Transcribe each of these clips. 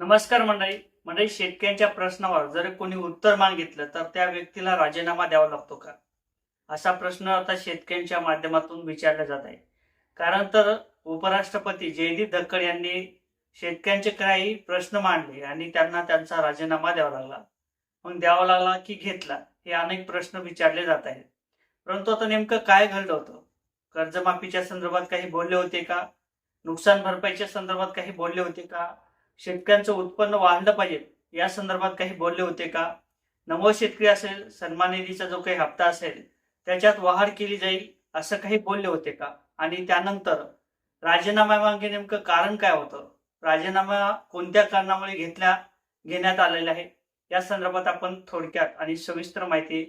नमस्कार मंडळी. मंडळी शेतकऱ्यांच्या प्रश्नावर जर कोणी उत्तर मागितलं तर त्या व्यक्तीला राजीनामा द्यावा लागतो का? असा प्रश्न आता शेतकऱ्यांच्या माध्यमातून विचारला जात आहे. कारण तर उपराष्ट्रपती जयदीप धक्कड यांनी शेतकऱ्यांचे काही प्रश्न मांडले आणि त्यांना त्यांचा राजीनामा द्यावा लागला. मग द्यावा लागला की घेतला हे अनेक प्रश्न विचारले जात आहेत. परंतु आता नेमकं काय घडलं होतं? कर्जमाफीच्या संदर्भात काही बोलले होते का? नुकसान भरपाईच्या संदर्भात काही बोलले होते का? शेतकऱ्यांचं उत्पन्न वाढलं पाहिजे या संदर्भात काही बोलले होते का? नवो शेतकरी असेल सन्मान निधीचा जो काही हप्ता असेल त्याच्यात वाढ केली जाईल असं काही बोलले होते का? आणि त्यानंतर राजीनाम्यामागे नेमकं कारण काय होतं? राजीनामा कोणत्या कारणामुळे घेतल्या घेण्यात आलेला आहे? या संदर्भात आपण थोडक्यात आणि सविस्तर माहिती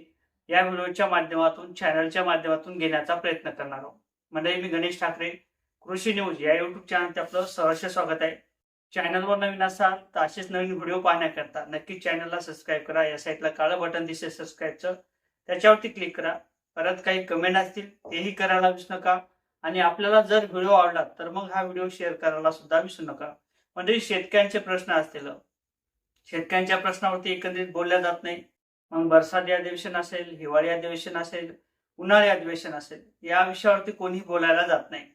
या व्हिडिओच्या माध्यमातून चॅनलच्या माध्यमातून घेण्याचा प्रयत्न करणार आहोत. म्हणजे मी गणेश ठाकरे कृषी न्यूज या युट्यूब चॅनलचे आपलं सहर्ष स्वागत आहे. चॅनलवर नवीन असाल तर असेच नवीन व्हिडिओ पाहण्याकरता नक्की चॅनलला सबस्क्राईब करा. या साईडला काळं बटन दिसेल सबस्क्राईबचं त्याच्यावरती क्लिक करा. परत काही कमेंट असतील तेही करायला विसरू नका. आणि आपल्याला जर व्हिडिओ आवडला तर मग हा व्हिडिओ शेअर करायला सुद्धा विसरू नका. म्हणजे शेतकऱ्यांचे प्रश्न असतील. शेतकऱ्यांच्या प्रश्नावरती एकंदरीत बोलल्या जात नाही. मग बरसाती अधिवेशन असेल हिवाळी अधिवेशन असेल उन्हाळी अधिवेशन असेल या विषयावरती कोणी बोलायला जात नाही.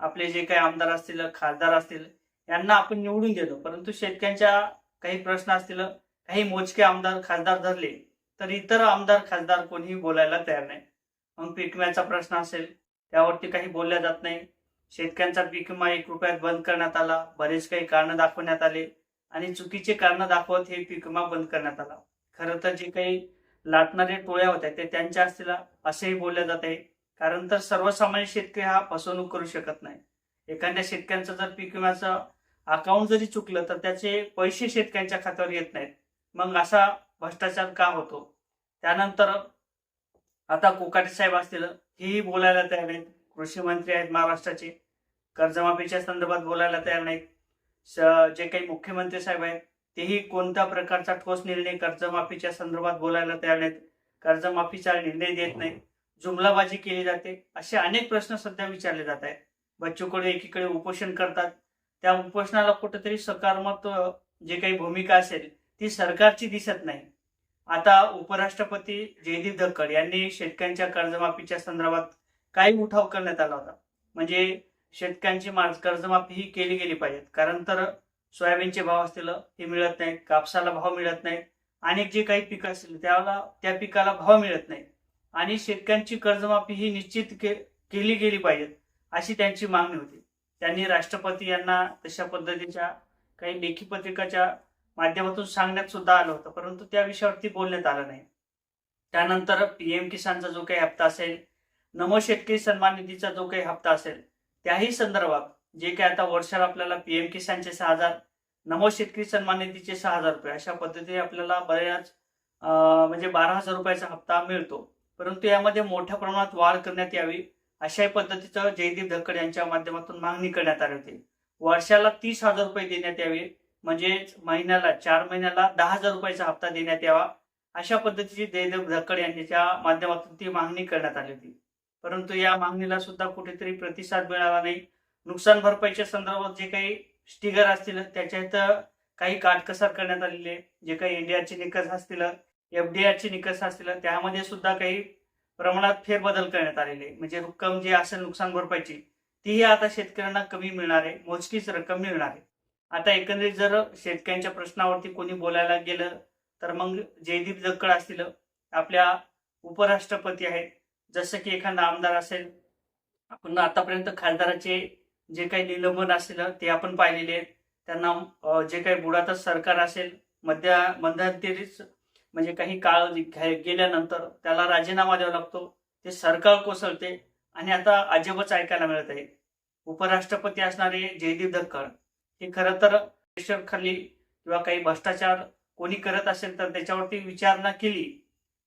आपले जे काही आमदार असतील खासदार असतील यांना आपण निवडून देतो. परंतु शेतकऱ्यांच्या काही प्रश्न असतील काही मोजके आमदार खासदार धरले तर इतर आमदार खासदार कोणीही बोलायला तयार नाही. मग पीक विम्याचा प्रश्न असेल त्यावरती काही बोलल्या जात नाही. शेतकऱ्यांचा पीक विमा एक रुपयात बंद करण्यात आला बरेच काही कारण दाखवण्यात आले आणि चुकीचे कारण दाखवत हे पीक विमा बंद करण्यात आला. खरं तर जे काही लाटणारे टोळ्या होत्या ते त्यांच्या असतील असेही बोलल्या जात आहे. कारण तर सर्वसामान्य शेतकरी हा फसवणूक करू शकत नाही. एखाद्या शेतकऱ्यांचं जर पीक विम्याचं अकाउंट जरी चुकलं तर त्याचे पैसे शेतकऱ्यांच्या खात्यावर येत नाहीत. मग असा भ्रष्टाचार का होतो? त्यानंतर आता कोकाटे साहेब असतील हेही बोलायला तयार नाहीत. कृषी मंत्री आहेत महाराष्ट्राचे. कर्जमाफीच्या संदर्भात बोलायला तयार नाहीत. जे काही मुख्यमंत्री साहेब आहेत तेही कोणत्या प्रकारचा ठोस निर्णय कर्जमाफीच्या संदर्भात बोलायला तयार नाहीत. कर्जमाफीचा निर्णय देत नाहीत. जुमलाबाजी केली जाते. असे अनेक प्रश्न सध्या विचारले जात आहेत. बच्चू कडू एकीकडे उपोषण करतात. त्या उपोषणाला कुठेतरी सकारात्मक जे काही भूमिका असेल ती सरकारची दिसत नाही. आता उपराष्ट्रपती जयदीप धक्कड यांनी शेतकऱ्यांच्या कर्जमाफीच्या संदर्भात काही उठाव करण्यात आला होता. म्हणजे शेतकऱ्यांची कर्जमाफी ही केली गेली पाहिजेत. कारण तर सोयाबीनचे भाव असतील हे मिळत नाहीत कापसाला भाव मिळत नाहीत. आणि जे काही पिकं असतील त्याला त्या पिकाला भाव मिळत नाही आणि शेतकऱ्यांची कर्जमाफी ही निश्चित के, केली गेली पाहिजेत अशी त्यांची मागणी होती. त्यांनी राष्ट्रपती यांना तशा पद्धतीच्या काही लेखी पत्रिकाच्या माध्यमातून सांगण्यात सुद्धा आलं होतं. परंतु त्या विषयावरती बोलण्यात आलं नाही. त्यानंतर पीएम किसानचा जो काही हप्ता असेल नमो शेतकरी सन्मान निधीचा जो काही हप्ता असेल त्याही संदर्भात जे काही आता वर्षाला आपल्याला पीएम किसानचे सहा हजार नमो शेतकरी सन्मान निधीचे सहा हजार रुपये अशा पद्धतीने आपल्याला बऱ्याच म्हणजे बारा हजार रुपयाचा हप्ता मिळतो. परंतु यामध्ये मोठ्या प्रमाणात वाढ करण्यात यावी अशाही पद्धतीचं जयदीप धक्कड यांच्या माध्यमातून मागणी करण्यात आली होती. वर्षाला तीस हजार रुपये देण्यात यावे म्हणजेच महिन्याला चार महिन्याला दहा हजार रुपयाचा हप्ता देण्यात यावा अशा पद्धतीची जयदेव धक्कड यांच्या माध्यमातून ती मागणी करण्यात आली होती. परंतु या मागणीला सुद्धा कुठेतरी प्रतिसाद मिळाला नाही. नुकसान भरपाईच्या संदर्भात जे काही स्टिगर असतील त्याच्यात काही काटकसर करण्यात आलेली आहे. जे काही एनडीआरचे निकष असतील एफडीआरचे निकष असतील त्यामध्ये सुद्धा काही प्रमाणात फेरबदल करण्यात आलेले. म्हणजे रक्कम जी असेल नुकसान भरपाईची तीही आता शेतकऱ्यांना कमी मिळणार आहे मोजकीच रक्कम मिळणार आहे. आता एकंदरीत जर शेतकऱ्यांच्या प्रश्नावरती कोणी बोलायला गेलं तर मग जयदीप जक्कड असतील आपल्या उपराष्ट्रपती आहेत. जसं की एखादा आमदार असेल आपण आतापर्यंत खासदाराचे जे काही निलंबन असेल ते आपण पाहिलेले आहेत. त्यांना जे काही बुडातच सरकार असेल मध्य मध्यंतरीच म्हणजे काही काळ गेल्यानंतर त्याला राजीनामा द्यावा लागतो. ते सरकार कोसळते आणि आता अजबच ऐकायला मिळत आहे उपराष्ट्रपती असणारे जयदीप धक्कड हे खरं तर खाली किंवा काही भ्रष्टाचार कोणी करत असेल तर त्याच्यावरती विचारणा केली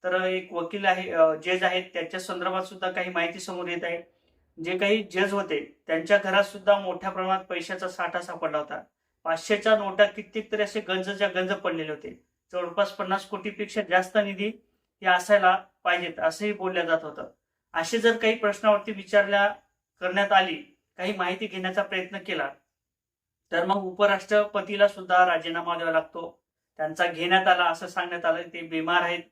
तर एक वकील आहे जज आहेत. त्याच्या संदर्भात सुद्धा काही माहिती समोर येत आहे. जे काही जज होते त्यांच्या घरात सुद्धा मोठ्या प्रमाणात पैशाचा साठा सापडला होता. पाचशेच्या नोटा कित्येक तरी असे गंजच्या गंज पडलेले होते. जवळपास पन्नास कोटीपेक्षा जास्त निधी हे असायला पाहिजेत असंही बोलल्या जात होतं. असे जर काही प्रश्नावरती विचारल्या करण्यात आली काही माहिती घेण्याचा प्रयत्न केला तर मग उपराष्ट्रपतीला सुद्धा राजीनामा द्यावा लागतो. त्यांचा घेण्यात आला असं सांगण्यात आलं ते बिमार आहेत.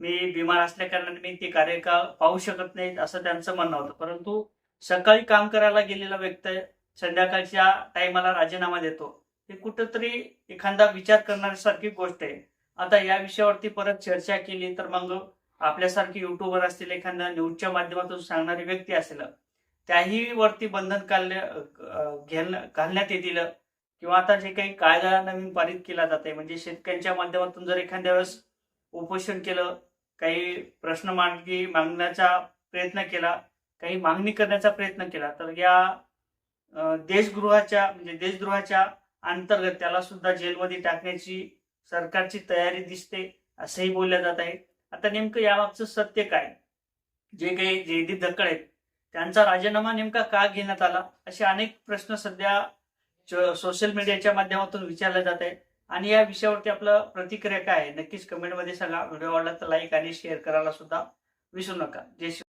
मी बिमार असल्या कारणाने मी ते कार्यकाळ पाहू शकत नाहीत असं त्यांचं म्हणणं होतं. परंतु सकाळी काम करायला गेलेला व्यक्ती संध्याकाळच्या टायमाला राजीनामा देतो. हे कुठंतरी एखादा विचार करण्यासारखी गोष्ट आहे. आता या विषयावरती परत चर्चा केली तर मग आपल्यासारखे युट्यूबर असतील एखाद्या न्यूजच्या माध्यमातून सांगणारी व्यक्ती असेल त्याही वरती बंधन घालण्यात येतील. किंवा आता जे काही कायदा नवीन पारित केला जात आहे म्हणजे शेतकऱ्यांच्या माध्यमातून जर एखाद्या वेळेस उपोषण केलं काही प्रश्न मांडणी मागण्याचा प्रयत्न केला काही मागणी करण्याचा प्रयत्न केला तर या देशगृहाच्या म्हणजे देशद्रोहाच्या अंतर्गत त्याला सुद्धा जेलमध्ये टाकण्याची सरकारची तयारी दिसते असंही बोलल्या जात आहे. आता नेमकं यामागचं सत्य काय? जे काही जयदीप धक्कड आहेत त्यांचा राजीनामा नेमका का घेण्यात आला? असे अनेक प्रश्न सध्या सोशल मीडियाच्या माध्यमातून विचारले जात आहे आणि या विषयावरती आपलं प्रतिक्रिया काय आहे? नक्कीच कमेंटमध्ये सांगा. व्हिडिओ आवडला तर लाईक आणि शेअर करायला सुद्धा विसरू नका. जय